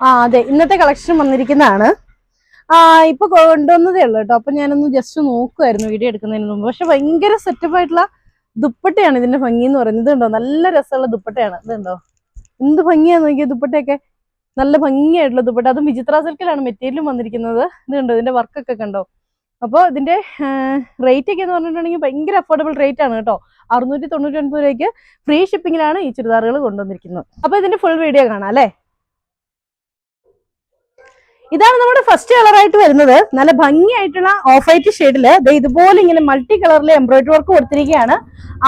ആ അതെ. ഇന്നത്തെ കളക്ഷൻ വന്നിരിക്കുന്നതാണ്. ആ ഇപ്പൊ കൊണ്ടുവന്നതേ ഉള്ളൂ കേട്ടോ. അപ്പൊ ഞാനൊന്ന് ജസ്റ്റ് നോക്കുമായിരുന്നു വീഡിയോ എടുക്കുന്നതിന് മുമ്പ്. പക്ഷെ ഭയങ്കര സെറ്റപ്പ് ആയിട്ടുള്ള ദുപ്പട്ടയാണ് ഇതിന്റെ ഭംഗി എന്ന് പറയുന്നത്. ഇതുണ്ടോ? നല്ല രസമുള്ള ദുപ്പട്ടയാണ്. ഇതുണ്ടോ? എന്ത് ഭംഗിയാന്ന് നോക്കിയ ദുപ്പട്ടയൊക്കെ. നല്ല ഭംഗിയായിട്ടുള്ള ദുപ്പട്ട. അതും വിചിത്ര സിൽക്കിലാണ് മെറ്റീരിയലും വന്നിരിക്കുന്നത്. ഇതുണ്ടോ? ഇതിന്റെ വർക്കൊക്കെ കണ്ടോ? അപ്പോൾ ഇതിന്റെ റേറ്റ് ഒക്കെ എന്ന് പറഞ്ഞിട്ടുണ്ടെങ്കിൽ ഭയങ്കര അഫോർഡബിൾ റേറ്റ് ആണ് കേട്ടോ. അറുന്നൂറ്റി തൊണ്ണൂറ്റി ഒൻപത് രൂപയ്ക്ക് ഫ്രീ ഷിപ്പിങ്ങിലാണ് ഈ ചുരിദാറുകൾ കൊണ്ടുവന്നിരിക്കുന്നത്. അപ്പോൾ ഇതിന്റെ ഫുൾ വീഡിയോ കാണാം അല്ലേ? ഇതാണ് നമ്മുടെ ഫസ്റ്റ് കളറായിട്ട് വരുന്നത്. നല്ല ഭംഗിയായിട്ടുള്ള ഓഫ് വൈറ്റ് ഷെയ്ഡിൽ ഇതുപോലെ ഇങ്ങനെ മൾട്ടി കളറിൽ എംബ്രോയിഡറി വർക്ക് കൊടുത്തിരിക്കുകയാണ്.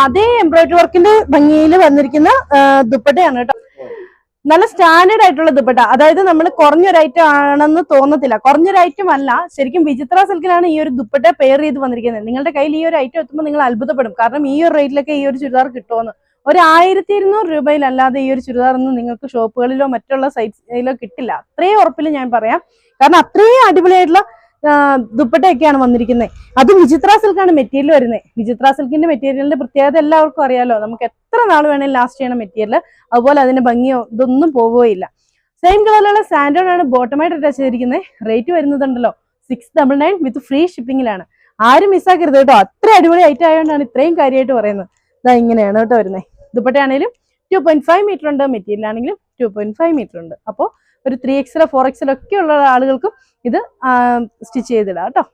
അതേ എംബ്രോയിഡറി വർക്കിന്റെ ഭംഗിയിൽ വന്നിരിക്കുന്ന ദുപ്പട്ടയാണ് കേട്ടോ. നല്ല സ്റ്റാൻഡേർഡ് ആയിട്ടുള്ള ദുപ്പട്ട. അതായത് നമ്മൾ കുറഞ്ഞൊരു ഐറ്റം ആണെന്ന് തോന്നത്തില്ല. കുറഞ്ഞൊരു ഐറ്റം അല്ല. ശരിക്കും വിചിത്ര സിൽക്കിലാണ് ഈ ഒരു ദുപ്പട്ട പെയർ ചെയ്ത് വന്നിരിക്കുന്നത്. നിങ്ങളുടെ കയ്യിൽ ഈ ഒരു ഐറ്റം എത്തുമ്പോൾ നിങ്ങൾ അത്ഭുതപ്പെടും. കാരണം ഈ ഒരു റേറ്റിലൊക്കെ ഈ ഒരു ചുരിദാർ കിട്ടുമെന്ന് ഒരു ആയിരത്തി ഇരുന്നൂറ് രൂപയിലല്ലാതെ ഈ ഒരു ചുരിദാർ ഒന്നും നിങ്ങൾക്ക് ഷോപ്പുകളിലോ മറ്റുള്ള സൈറ്റ്സിലോ കിട്ടില്ല. അത്രയും ഉറപ്പിൽ ഞാൻ പറയാം. കാരണം അത്രയും അടിപൊളിയായിട്ടുള്ള ദുപ്പട്ടയൊക്കെയാണ് വന്നിരിക്കുന്നത്. അത് വിചിത്ര സിൽക്കാണ് മെറ്റീരിയൽ വരുന്നത്. വിചിത്ര സിൽക്കിന്റെ മെറ്റീരിയലിന്റെ പ്രത്യേകത എല്ലാവർക്കും അറിയാലോ. നമുക്ക് എത്ര നാൾ വേണേലും ലാസ്റ്റ് ചെയ്യണ മെറ്റീരിയൽ. അതുപോലെ അതിന്റെ ഭംഗിയോ ഇതൊന്നും പോവുകയില്ല സെയിം കളറിലുള്ള സാൻഡോൺ ആണ് ബോട്ടമായിട്ട് അറ്റാച്ച് ചെയ്തിരിക്കുന്നത്. Rate വരുന്നതുണ്ടല്ലോ six double nine with free ഷിപ്പിംഗിലാണ് ആരും മിസ്സാക്കരുത് കേട്ടോ. അത്ര അടിപൊളി ഐറ്റം ആയതുകൊണ്ടാണ് ഇത്രയും കാര്യമായിട്ട് പറയുന്നത്. ഇതാ ഇങ്ങനെയാണ് കേട്ടോ വരുന്നത്. ദുപ്പട്ടയാണെങ്കിലും ടു പോയിന്റ് ഫൈവ് മീറ്റർ ഉണ്ട്. മെറ്റീരിയൽ ആണെങ്കിലും ടു പോയിന്റ് ഫൈവ് മീറ്റർ ഉണ്ട്. അപ്പോൾ ഒരു ത്രീ എക്സിലോ ഫോർ എക്സിലോ ഒക്കെ ഉള്ള ആളുകൾക്കും ഇത് സ്റ്റിച്ച് ചെയ്തിടാം കേട്ടോ.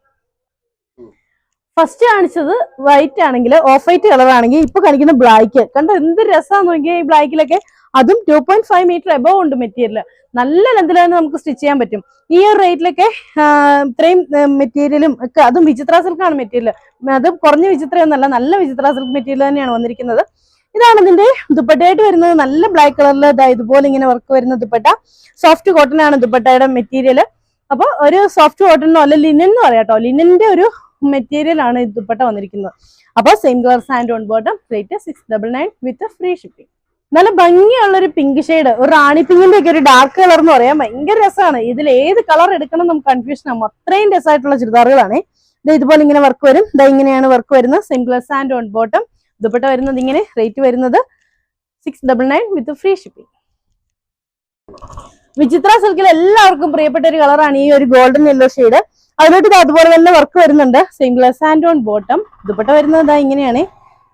ഫസ്റ്റ് കാണിച്ചത് വൈറ്റ് ആണെങ്കിൽ ഓഫ് വൈറ്റ് കളർ ആണെങ്കിൽ ഇപ്പൊ കാണിക്കുന്ന ബ്ലാക്ക് കണ്ടോ എന്ത് രസമാന്ന് നോക്കിയാൽ ഈ ബ്ലാക്കിലൊക്കെ അതും two point five metre above ഉണ്ട് മെറ്റീരിയൽ നല്ല ലെന്തിൽ തന്നെ നമുക്ക് സ്റ്റിച്ച് ചെയ്യാൻ പറ്റും. ഈ ഒരു റേറ്റിലൊക്കെ ഇത്രയും മെറ്റീരിയലും ഒക്കെ അതും വിചിത്ര സിൽക്കാണ് മെറ്റീരിയൽ അത് കുറഞ്ഞ വിചിത്രയൊന്നല്ല നല്ല വിചിത്ര സിൽക്ക് മെറ്റീരിയൽ തന്നെയാണ് വന്നിരിക്കുന്നത്. ഇതാണ് ഇതിന്റെ ദുപ്പട്ടയായിട്ട് വരുന്നത്. നല്ല ബ്ലാക്ക് കളറിൽ ഇതുപോലെ ഇങ്ങനെ വർക്ക് വരുന്ന ദുപ്പട്ട. സോഫ്റ്റ് കോട്ടൺ ആണ് ദുപ്പട്ടയുടെ മെറ്റീരിയൽ അപ്പോൾ ഒരു സോഫ്റ്റ് കോട്ടൺ അല്ല ലിനൻ പറയാം കേട്ടോ ലിനന്റെ ഒരു മെറ്റീരിയൽ ആണ് ഈ ദുപ്പട്ട വന്നിരിക്കുന്നത്. അപ്പോൾ same colour sand on bottom rate six double nine with free shipping നല്ല ഭംഗിയുള്ള ഒരു പിങ്ക് ഷെയ്ഡ് ഒരു റാണി പിങ്കിന്റെ ഒക്കെ ഒരു ഡാർക്ക് കളർ എന്ന് പറയാം. ഭയങ്കര രസമാണ്. ഇതിൽ ഏത് കളർ എടുക്കണം നമുക്ക് കൺഫ്യൂഷൻ ആകും അത്രയും രസമായിട്ടുള്ള ചുരിദാറുകളാണ്. ഇത് ഇതുപോലെ ഇങ്ങനെ വർക്ക് വരും. ഇതാ ഇങ്ങനെയാണ് വർക്ക് വരുന്നത്. Colour sand on bottom dupatta വരുന്നത് ഇങ്ങനെ റേറ്റ് വരുന്നത് six double nine with free shipping Vichitra സിൽക്കിൽ എല്ലാവർക്കും പ്രിയപ്പെട്ട ഒരു കളറാണ് ഈ ഒരു ഗോൾഡൻ യെല്ലോ ഷെയ്ഡ് അതിലോട്ട് അതുപോലെ തന്നെ വർക്ക് വരുന്നുണ്ട്. Same glass sand on bottom dupatta വരുന്നത് ഇതാ ഇങ്ങനെയാണ്.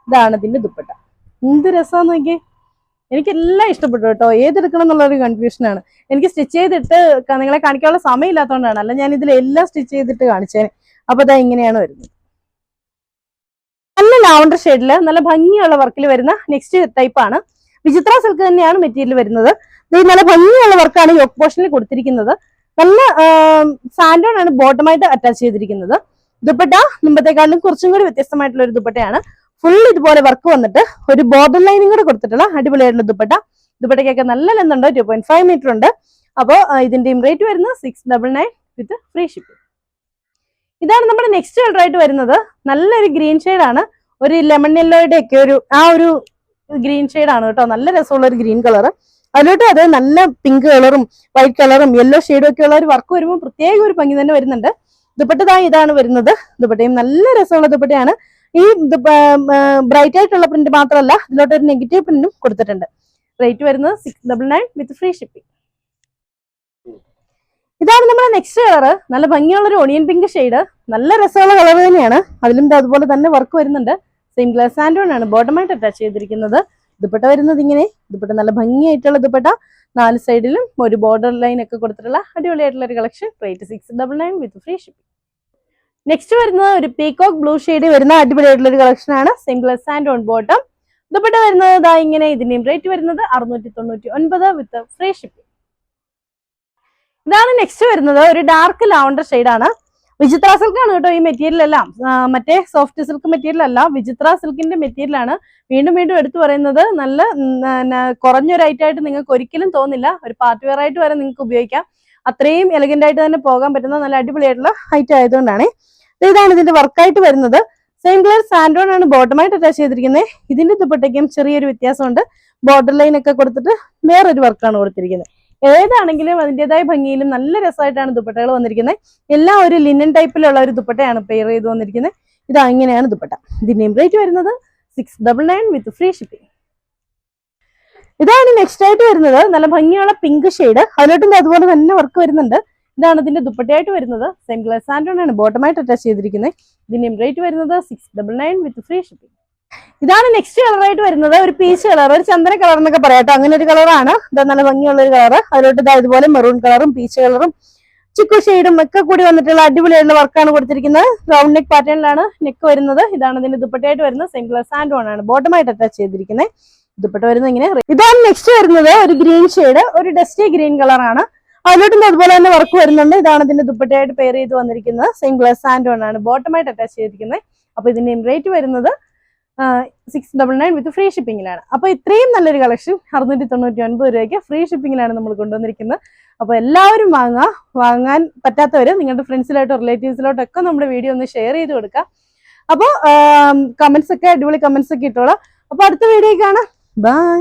ഇതാണ് ഇതിന്റെ ദുപ്പട്ട. എന്ത് രസമാന്ന് നോക്കിയേ. എനിക്ക് എല്ലാം ഇഷ്ടപ്പെട്ടു കേട്ടോ. ഏതെടുക്കണം എന്നുള്ള ഒരു കൺഫ്യൂഷനാണ് എനിക്ക് സ്റ്റിച്ച് ചെയ്തിട്ട് നിങ്ങളെ കാണിക്കാനുള്ള സമയമില്ലാത്തതുകൊണ്ടാണ്. അല്ല ഞാൻ ഇതിൽ എല്ലാം സ്റ്റിച്ച് ചെയ്തിട്ട് കാണിച്ചേനെ. അപ്പൊ അതാ ഇങ്ങനെയാണ് വരുന്നത്. ലാവണ്ടർ ഷെയ്ഡിൽ നല്ല ഭംഗിയുള്ള വർക്കിൽ വരുന്ന നെക്സ്റ്റ് ടൈപ്പ് ആണ്. വിചിത്ര സിൽക്ക് തന്നെയാണ് മെറ്റീരിയൽ വരുന്നത്. ഇത് നല്ല ഭംഗിയുള്ള വർക്കാണ് യോക്ക് പോർഷനിൽ കൊടുത്തിരിക്കുന്നത്. നല്ല സാൻഡോൺ ആണ് ബോട്ടമായിട്ട് അറ്റാച്ച് ചെയ്തിരിക്കുന്നത്. ദുപ്പട്ട മുമ്പത്തെക്കാളും കുറച്ചും കൂടി വ്യത്യസ്തമായിട്ടുള്ള ഒരു ദുപ്പട്ടയാണ്. ഫുൾ ഇതുപോലെ വർക്ക് വന്നിട്ട് ഒരു ബോർഡർ ലൈനും കൂടെ കൊടുത്തിട്ടുള്ള അടിപൊളിയായിട്ടുള്ള ദുപ്പട്ട. ദുപ്പട്ടയ്ക്കൊക്കെ നല്ല ലെന്തുണ്ട് ടു പോയിന്റ് ഫൈവ് മീറ്റർ ഉണ്ട്. അപ്പോൾ ഇതിന്റെയും റേറ്റ് വരുന്നത് six double nine with free shipping ഇതാണ് നമ്മുടെ നെക്സ്റ്റ് കളർ ആയിട്ട് വരുന്നത്. നല്ലൊരു ഗ്രീൻ ആണ്. ഒരു ലെമൺ യെല്ലോയുടെ ഒക്കെ ഒരു ആ ഒരു ഗ്രീൻ ആണ് കേട്ടോ. നല്ല രസമുള്ള ഒരു ഗ്രീൻ കളർ അതിലോട്ട് അത് നല്ല പിങ്ക് കളറും വൈറ്റ് കളറും യെല്ലോ ഷെയ്ഡും ഒക്കെ ഉള്ള ഒരു വർക്ക് വരുമ്പോൾ പ്രത്യേക ഒരു ഭംഗി തന്നെ വരുന്നുണ്ട്. ദുപ്പട്ടതാ ഇതാണ് വരുന്നത്. ദുപ്പട്ടയും നല്ല രസമുള്ള ദുപ്പട്ടയാണ്. ഈ ബ്രൈറ്റ് ആയിട്ടുള്ള പ്രിന്റ് മാത്രമല്ല ഇതിലോട്ട് ഒരു നെഗറ്റീവ് പ്രിന്റും കൊടുത്തിട്ടുണ്ട്. റേറ്റ് വരുന്നത് six double nine with free shipping ഇതാണ് നമ്മുടെ നെക്സ്റ്റ് കളർ നല്ല ഭംഗിയുള്ള ഒരു ഒണിയൻ പിങ്ക് ഷെയ്ഡ് നല്ല രസമുള്ള കളർ തന്നെയാണ്. അതിലും അതുപോലെ തന്നെ വർക്ക് വരുന്നുണ്ട്. സെയിം ഗ്ലാസ് സാൻഡോൺ ആണ്. ബോട്ടമായിട്ട് അറ്റാച്ച് ചെയ്തിരിക്കുന്നത് ദുപ്പട്ട വരുന്നത് ഇങ്ങനെ. ദുപ്പട്ട നല്ല ഭംഗിയായിട്ടുള്ള ദുപ്പട്ട. നാല് സൈഡിലും ഒരു ബോർഡർ ലൈൻ ഒക്കെ കൊടുത്തിട്ടുള്ള അടിപൊളിയായിട്ടുള്ള ഒരു collection rate six double nine with free shipping next വരുന്നത് ഒരു പീകോക്ക് ബ്ലൂ ഷെയ്ഡ് വരുന്ന അടിപൊളിയായിട്ടുള്ള ഒരു കളക്ഷൻ ആണ്. Same glass sand on bottom dupatta വരുന്നത് ഇതാ ഇങ്ങനെ. ഇതിന്റെയും റേറ്റ് വരുന്നത് അറുന്നൂറ്റി തൊണ്ണൂറ്റി ഒൻപത് വിത്ത് ഫ്രീ ഷിപ്പിംഗ് ഇതാണ് നെക്സ്റ്റ് വരുന്നത് ഒരു ഡാർക്ക് ലാവണ്ടർ ആണ്. വിചിത്ര സിൽക്ക് ആണ് കേട്ടോ ഈ മെറ്റീരിയൽ എല്ലാം മറ്റേ സോഫ്റ്റ് സിൽക്ക് മെറ്റീരിയൽ അല്ല വിചിത്ര സിൽക്കിന്റെ മെറ്റീരിയലാണ്. വീണ്ടും വീണ്ടും എടുത്തു പറയുന്നത് നല്ല കുറഞ്ഞൊരു ഐറ്റം ആയിട്ട് നിങ്ങൾക്ക് ഒരിക്കലും തോന്നില്ല. ഒരു പാർട്ടി വെയർ ആയിട്ട് വരെ നിങ്ങൾക്ക് ഉപയോഗിക്കാം. അത്രയും എലഗന്റ് ആയിട്ട് തന്നെ പോകാൻ പറ്റുന്ന നല്ല അടിപൊളിയായിട്ടുള്ള ഐറ്റം ആയതുകൊണ്ടാണ്. ഇതാണ് ഇതിന്റെ വർക്കായിട്ട് വരുന്നത്. സെയിം കളർ സാൻഡോൺ ആണ് ബോട്ടമായിട്ട് അറ്റാച്ച് ചെയ്തിരിക്കുന്നത്. ഇതിന്റെ ദുപ്പട്ടയ്ക്കും ചെറിയൊരു വ്യത്യാസമുണ്ട്. ബോർഡർ ലൈൻ ഒക്കെ കൊടുത്തിട്ട് വേറൊരു വർക്കാണ് കൊടുത്തിരിക്കുന്നത്. ഏതാണെങ്കിലും അതിന്റെതായ ഭംഗിയിലും നല്ല രസമായിട്ടാണ് ദുപ്പട്ടകൾ വന്നിരിക്കുന്നത്. എല്ലാം ഒരു ലിനൻ ടൈപ്പിലുള്ള ഒരു ദുപ്പട്ടയാണ് പെയർ ചെയ്ത് വന്നിരിക്കുന്നത്. ഇതാ ഇങ്ങനെയാണ് ദുപ്പട്ട. നെയിം റേറ്റ് വരുന്നത് six double nine with free shipping ഇതാണ് നെക്സ്റ്റ് ആയിട്ട് വരുന്നത്. നല്ല ഭംഗിയുള്ള പിങ്ക് ഷെയ്ഡ് അതിലോട്ടും അതുപോലെ തന്നെ വർക്ക് വരുന്നുണ്ട്. ഇതാണ് ഇതിന്റെ ദുപ്പട്ടയായിട്ട് വരുന്നത്. സെയിം ഗ്ലാസ് ആൻഡ് ആണ് ബോട്ടമായിട്ട് അറ്റാച്ച് ചെയ്തിരിക്കുന്നത്. ഇതിന്റെ റേറ്റ് വരുന്നത് six double nine with free shipping ഇതാണ് നെക്സ്റ്റ് കളറായിട്ട് വരുന്നത്. ഒരു പീച്ച് കളർ ഒരു ചന്ദന കളർ എന്നൊക്കെ പറയാട്ടോ അങ്ങനെ ഒരു കളറാണ് ഇതാ നല്ല ഭംഗിയുള്ള ഒരു കളർ അതിലോട്ട് ഇതാ ഇതുപോലെ മെറൂൺ കളറും പീച്ച് കളറും ചിക്കു ഷെയ്ഡും ഒക്കെ കൂടി വന്നിട്ടുള്ള അടിപൊളിയായിട്ടുള്ള വർക്കാണ് കൊടുത്തിരിക്കുന്നത്. റൗണ്ട് നെക്ക് പാറ്റേണിലാണ് നെക്ക് വരുന്നത്. ഇതാണ് ഇതിന്റെ ദുപ്പട്ടയായിട്ട് വരുന്നത്. സെയിം സാൻഡ് വൺ ആണ്. ബോട്ടമായിട്ട് അറ്റാച്ച് ചെയ്തിരിക്കുന്നത് ദുപ്പട്ട വരുന്നത് ഇങ്ങനെ. ഇതാണ് നെക്സ്റ്റ് വരുന്നത്. ഒരു ഗ്രീൻ ഷെയ്ഡ് ഒരു ഡസ്റ്റി ഗ്രീൻ കളറാണ് അതിലോട്ടും അതുപോലെ തന്നെ വർക്ക് വരുന്നുണ്ട്. ഇതാണ് ഇതിന്റെ ദുപ്പട്ടയായിട്ട് പെയർ ചെയ്ത് വന്നിരിക്കുന്നത്. സെയിം ഗ്ലാസ് ആൻഡ് ആണ്. ബോട്ടമായിട്ട് അറ്റാച്ച് ചെയ്തിരിക്കുന്നത് അപ്പൊ ഇതിന്റെ റേറ്റ് വരുന്നത് six double nine with free ഷിപ്പിംഗിലാണ് അപ്പൊ ഇത്രയും നല്ലൊരു കളക്ഷൻ അറുന്നൂറ്റി തൊണ്ണൂറ്റി ഒൻപത് രൂപയ്ക്ക് ഫ്രീ ഷിപ്പിംഗിലാണ് നമ്മൾ കൊണ്ടുവന്നിരിക്കുന്നത്. അപ്പൊ എല്ലാവരും വാങ്ങുക. വാങ്ങാൻ പറ്റാത്തവര് നിങ്ങളുടെ ഫ്രണ്ട്സിലോട്ടോ റിലേറ്റീവ്സിലോട്ടോ ഒക്കെ നമ്മുടെ വീഡിയോ ഒന്ന് ഷെയർ ചെയ്ത് കൊടുക്കുക. അപ്പോൾ കമന്റ്സ് ഒക്കെ അടിപൊളി കമന്റ്സ് ഒക്കെ ഇട്ടോളാം. അപ്പൊ അടുത്ത വീഡിയോ കാണാം. ബൈ